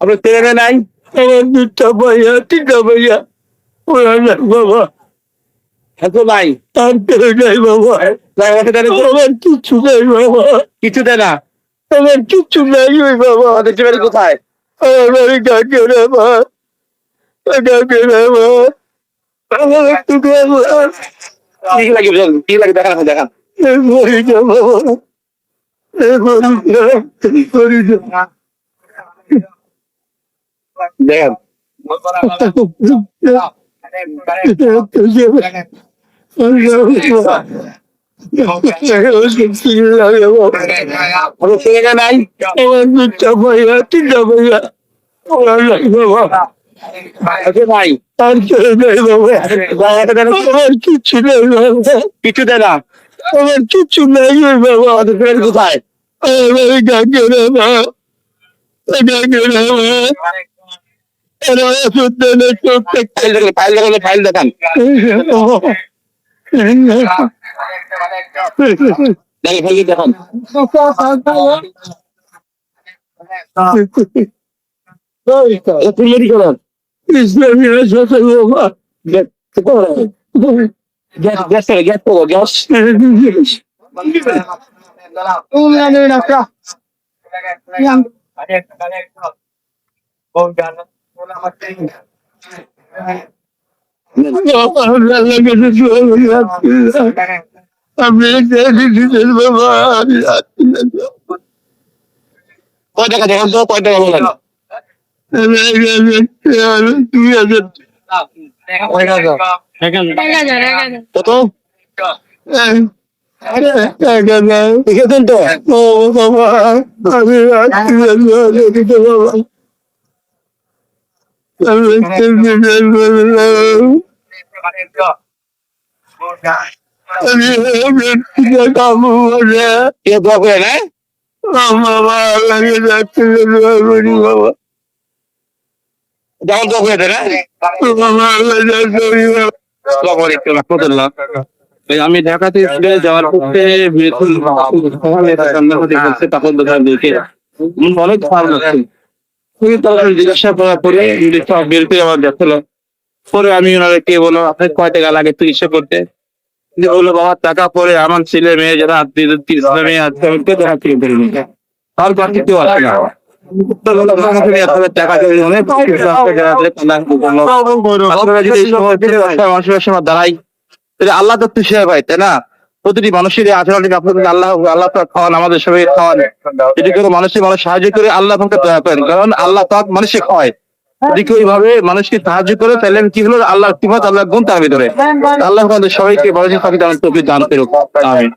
আপনার নাই? দুটা তিনটা বাবা। এত নাই? আর কেউ নাই বাবা। আমাকে আমার কিচ্ছু নাই বাবা। কিছু দেয় না? আমার কিচ্ছু নাই ওই বাবা। বাড়ি কোথায়? আমার বাড়ি ডাকে রে মা? ডাকে রে মা? আমার একটু কি লাগে? কি লাগে? দেখান দেখান। বাবা এই মরি যা মরি যা দেখেন আপনার ছেলে নাই আমার দুটা ভাইয়া তিনটা ভাইয়া ওরা নাই বাবা এত নাই আর কেউ নাই বাবা জায়গাটা দেন আমার কিচ্ছু নাই বাবা কিছু দেয় না আমার কিচ্ছু নাই বাবা আমাদের বাড়ি কোথায় ফাইল দেখান দেখান ইসলামী সাথে বাবা গ্যাস গ্যাস গ্যাস থেকে গ্যাস করো গ্যাস আমি দিতেন বাবা আমি কয় টাকা কত দেখেছেন তো। ও বাবা আমি বাবা। লাগে যাচ্ছে বাবা যেমন দোয়া করে দেয় না বাবা আল্লাহ যাচ্ছে বাবা আলাইকুম, রাহমাতুল্লাহ। এই আমি ঢাকাতে ছেড়ে যাওয়ার বলছে তখন অনেক খারাপ লাগছে জিজ্ঞাসা করার পরে সব বিরতি আমার পরে আমি কে চিকিৎসা করতে? বলল টাকা পরে আমার ছেলে মেয়ে যারা আত্মীয় মেয়ে আমি আর বাকি কেউ আসে না। তো আল্লাহ তো হয় ভাই তাই না প্রতিটি মানুষের আচরণ আপনাদের আল্লাহ আল্লাহ তো খাওয়ান আমাদের সবাই খাওয়ান যদি কোনো মানুষের মানুষ সাহায্য করে আল্লাহ আপনাকে দয়া করেন কারণ আল্লাহ পাক মানুষকে খাওয়ায় মানুষকে সাহায্য করে তাহলে কি হলো আল্লাহ কিমত আল্লাহ গুণ তার ভিতরে আল্লাহ সবাইকে মানুষের পাখি দান দান করুক আমিন